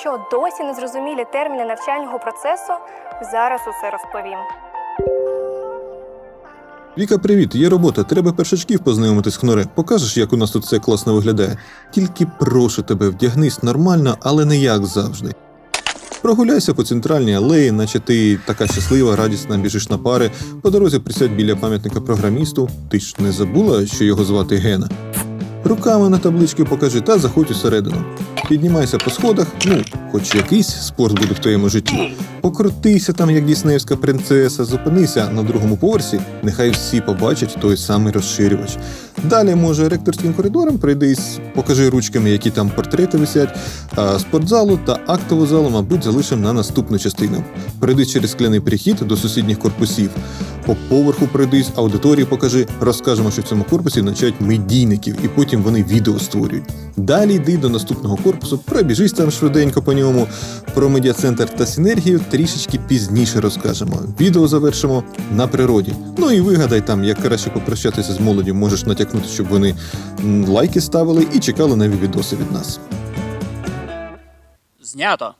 Що досі незрозумілі терміни навчального процесу, зараз усе розповім. Віка, привіт, є робота. Треба першачків познайомитись хноре. Покажеш, як у нас тут все класно виглядає. Тільки прошу тебе, вдягнись нормально, але не як завжди. Прогуляйся по центральній алеї, наче ти така щаслива, радісна, біжиш на пари. По дорозі присядь біля пам'ятника програмісту. Ти ж не забула, що його звати Гена. Руками на таблички покажи та заходь усередину. Піднімайся по сходах, ну, хоч якийсь спорт буде в твоєму житті. Покрутися там, як діснеївська принцеса, зупинися на другому поверсі, нехай всі побачать той самий розширювач. Далі, може, ректорським коридором пройдись, покажи ручками, які там портрети висять. Спортзалу та актову залу, мабуть, залишимо на наступну частину. Пройдись через скляний перехід до сусідніх корпусів. По поверху пройдись, аудиторії покажи, розкажемо, що в цьому корпусі навчають медійників, і потім вони відео створюють. Далі йди до наступного корпусу, пробіжись там швиденько по ньому. Про медіа-центр та синергію трішечки пізніше розкажемо. Відео завершимо на природі. Ну і вигадай там, як краще попрощатися з молоді, можеш натякнути, щоб вони лайки ставили і чекали нові відоси від нас. Знято.